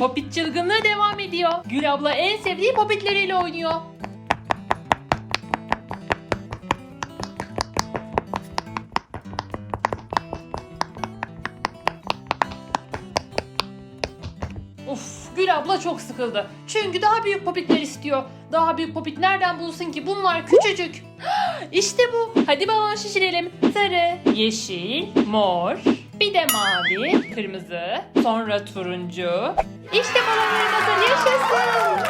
Popit çılgınlığı devam ediyor. Gül abla en sevdiği popitleriyle oynuyor. Of Gül abla çok sıkıldı. Çünkü daha büyük popitler istiyor. Daha büyük popit nereden bulsun ki? Bunlar küçücük. İşte bu. Hadi balon şişirelim. Sarı, yeşil, mor, bir de mavi, kırmızı, sonra turuncu. İşte balonların hazır yaşasın.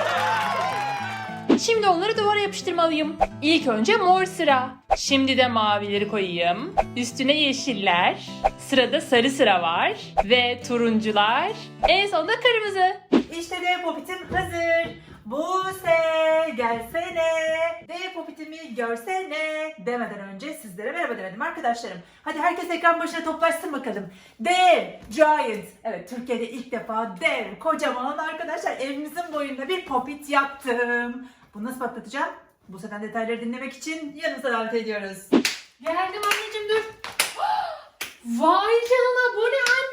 Şimdi onları duvara yapıştırmalıyım. İlk önce mor sıra. Şimdi de mavileri koyayım. Üstüne yeşiller. Sırada sarı sıra var. Ve turuncular. En sonunda kırmızı. İşte dev popitim hazır. Buse gelsene. Dev popitimi görsene. Demeden önce sizlere merhaba demedim arkadaşlarım. Hadi herkes ekran başına toplaşsın bakalım. Dev, giant. Evet Türkiye'de ilk defa dev, kocaman arkadaşlar evimizin boyunda bir popit yaptım. Bunu nasıl patlatacağım? Buse'den detayları dinlemek için yanımıza davet ediyoruz. Geldim anneciğim dur. Vay canına bu ne anne?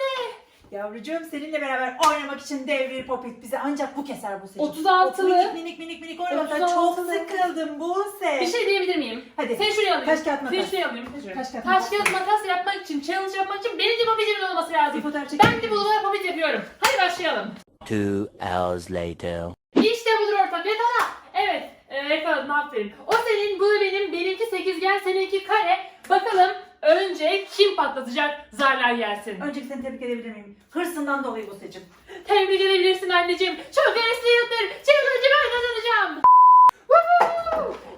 Yavrucuğum seninle beraber oynamak için dev bir popit bize ancak bu keser Buse. 36'lı. Minik minik minik minik oynamaktan çok 36'lı. sıkıldım Buse. Bir şey diyebilir miyim? Hadi. Sen şuraya alayım. Taş kağıt makas. Sen şuraya alayım. Taş, Taş, kağıt, Taş makas. kağıt makas yapmak için, challenge yapmak için benim de popitimin olması Bir lazım. fotoğraf çekelim. Ben de bulunmaya popit yapıyorum. Hadi başlayalım. Two hours later. İşte budur ortak yakala. Evet e, yakaladım aferin. O senin bu benim benimki sekizgen seninki kare. Bakalım önce kim patlatacak zarlar gelsin. Öncelikle seni tebrik edebilir miyim? Hırsından dolayı Buse'cim. Tebrik edebilirsin anneciğim. Çok hevesliyimdir. Challenge'ı ben kazanacağım.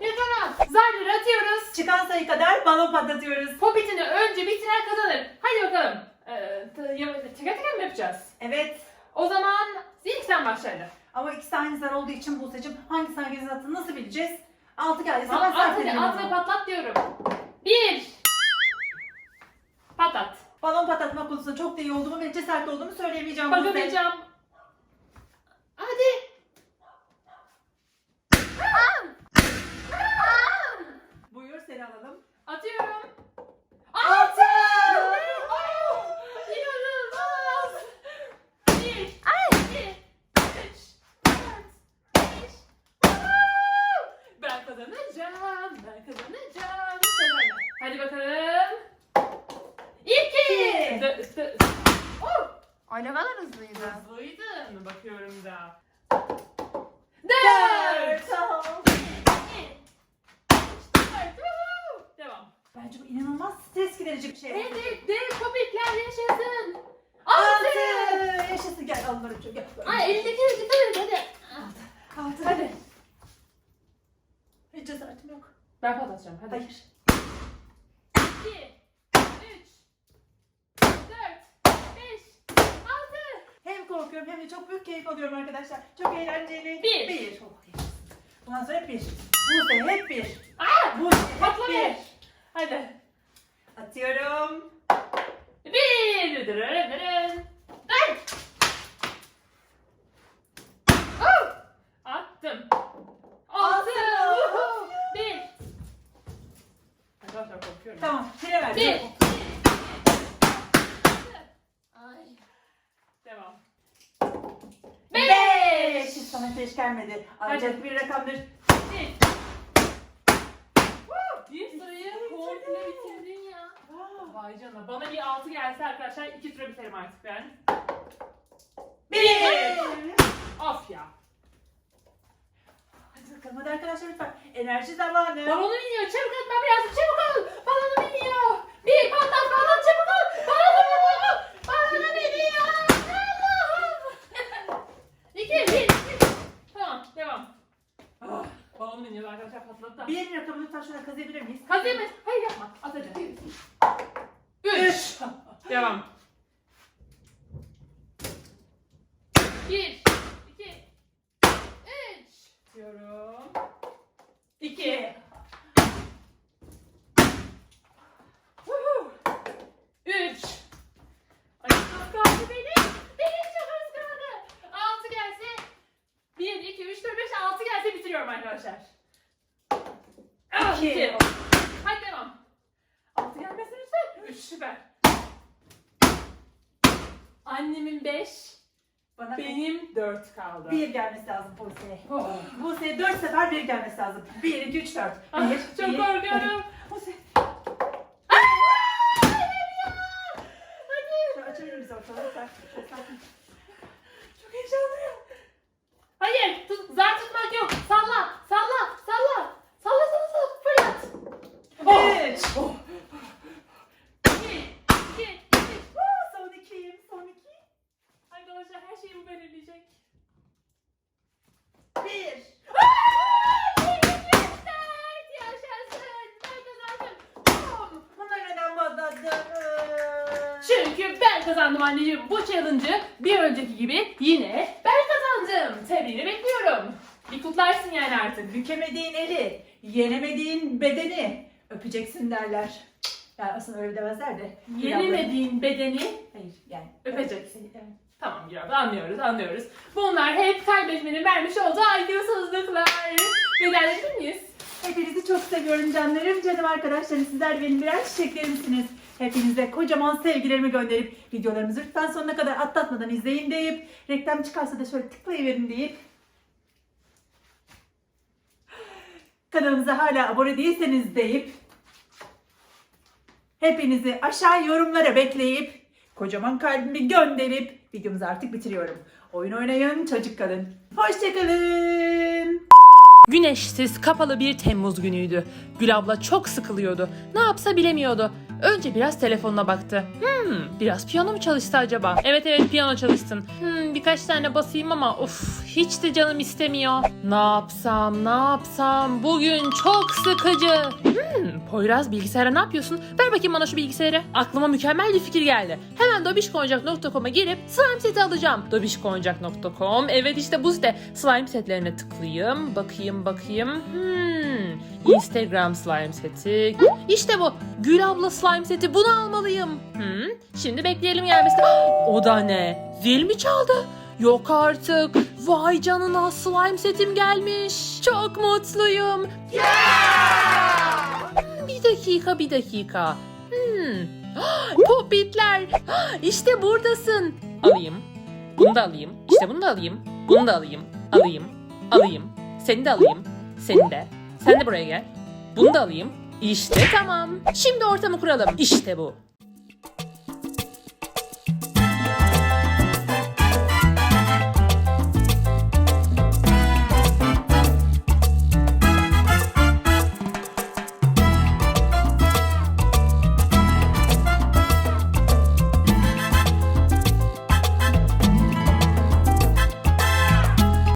Yakala. Zarları atıyoruz. Çıkan sayı kadar balon patlatıyoruz. Popitini önce bitiren kazanır. Hadi bakalım. Ee, teker teker mi yapacağız? Evet. O zaman ilk sen başla hadi. Ama ikisi aynı zar olduğu için Buse'cim hangisi hangisi attığını nasıl bileceğiz? Altı geldi. Tamam, at hadi at ve patlat diyorum. Bir. Patlat. Balon patlatma konusunda çok da iyi olduğumu ve cesaretli olduğumu söyleyemeyeceğim. Bakamayacağım. Hadi. Buyur seni alalım. Atıyorum. Altı! Oh, İnanılmaz. Bir, iki, üç, dört, beş. Woo! Ben kazanacağım. Ben kazanacağım. Sen hadi. Hadi bakalım. İki. İki. Dö- dö- Oh, Ay ne kadar hızlıydı. hızlıydın. Bakıyorum da. Dört. Devam. Bence bu inanılmaz stres giderici bir şey. Evet, dev popitler yaşasın. Altı! Altı. Yaşasın gel alırım çok gel. Ay elindeki dikkat et hadi. Altı. Hadi. Hiç cesaretim yok. Ben patlatacağım hadi. Hayır. 2, 3, 4, 5, 6. Hem korkuyorum hem de çok büyük keyif alıyorum arkadaşlar. Çok eğlenceli. Bir. Bir. Oh, yes. Bundan sonra hep bir. Buse hep bir. Aa! Buse hep bir. bir. Hadi. Atıyorum. Bir. Dırırın dırın. Dört. Oh! Attım. Altı. Bir. Arkadaşlar korkuyorum. Tamam. Pire ver. Bir. Ay. Devam. Beş. Hiç sana beş gelmedi. Ancak bir rakamdır. Bir. Sırayı komple bitirdin ya. Vay canına. Bana bir altı gelse arkadaşlar iki sıra biterim artık ben. Bir. Of ya. Hadi bakalım hadi arkadaşlar lütfen. Enerji zamanı. Balonu iniyor. Çabuk atma birazcık. Çabuk ol. Balonu iniyor. Bir patlat balon çabuk ol. Balonu iniyor. Balonu iniyor. Allah'ım. İki, bir, iki. Tamam devam. Ah, iniyor arkadaşlar patladı da. Bir rakamı lütfen şurada kazıyabilir miyiz? Kazıyım mı? Hayır yapma. At hadi. Üç. Devam. Bir, iki, üç. Diyorum. İki. Woohoo. Üç. Ay az kaldı benim. Benim çok az kaldı. Altı gelse. Bir, iki, üç, dört, beş, altı gelse bitiriyorum arkadaşlar. Ah, İki. iki. Hadi devam. Altı gelmesin lütfen. Üç süper. Annemin beş. Bana Benim 4 kaldı. bir gelmesi lazım Buse'ye. Oh. Buse'ye dört sefer bir gelmesi lazım. Bir, iki, üç, dört. Ah, Bir, çok bir, korkuyorum. hadi. Buse. Şöyle açabilir miyiz ortalığı? Çok heyecanlıyım. Hayır, tut, zar tutmak yok. Salla, salla, salla. Salla, salla, salla. Fırlat. Üç. Oh. İki, iki, iki. Aa, Son ikiyim, son iki. Arkadaşlar her şeyi bu belirleyecek. Bir. Yaşasın. Ben kazandım. Bunlar neden patladı? Çünkü kazandım anneciğim. Bu challenge'ı bir önceki gibi yine ben kazandım. Tebriğini bekliyorum. Bir kutlarsın yani artık. Bükemediğin eli, yenemediğin bedeni öpeceksin derler. Yani aslında öyle demezler de. Yenemediğin bedeni Hayır yani. Öpeceksin. Evet. Tamam Gülab anlıyoruz anlıyoruz. Bunlar hep kaybetmenin vermiş olduğu IQ'suzluklar. Bedelleşir miyiz? Hepinizi çok seviyorum canlarım, canım arkadaşlarım. Sizler benim birer çiçeklerimsiniz. Hepinize kocaman sevgilerimi gönderip videolarımızı lütfen sonuna kadar atlatmadan izleyin deyip reklam çıkarsa da şöyle tıklayıverin deyip kanalımıza hala abone değilseniz deyip hepinizi aşağı yorumlara bekleyip kocaman kalbimi gönderip videomuzu artık bitiriyorum. Oyun oynayın, çocuk kalın. Hoşçakalın. Güneşsiz, kapalı bir Temmuz günüydü. Gül abla çok sıkılıyordu. Ne yapsa bilemiyordu. Önce biraz telefonuna baktı. Hmm, biraz piyano mu çalıştı acaba? Evet evet piyano çalışsın. Hmm, birkaç tane basayım ama of hiç de canım istemiyor. Ne yapsam ne yapsam bugün çok sıkıcı. Hmm, Poyraz bilgisayara ne yapıyorsun? Ver bakayım bana şu bilgisayarı. Aklıma mükemmel bir fikir geldi. Hemen dobişkoncak.com'a girip slime seti alacağım. Dobişkoncak.com evet işte bu site. Slime setlerine tıklayayım. Bakayım bakayım. Hmm, Instagram slime seti. İşte bu. Gül abla slime seti bunu almalıyım. Hmm, şimdi bekleyelim gelmesini. O da ne? Zil mi çaldı? Yok artık. Vay canına slime setim gelmiş. Çok mutluyum. Hmm, Bir dakika bir dakika. Hmm. Popitler. İşte buradasın. Alayım. Bunu da alayım. İşte bunu da alayım. Bunu da alayım. Alayım. Alayım. Seni de alayım. Seni de. Sen de buraya gel. Bunu da alayım. İşte tamam. Şimdi ortamı kuralım. İşte bu.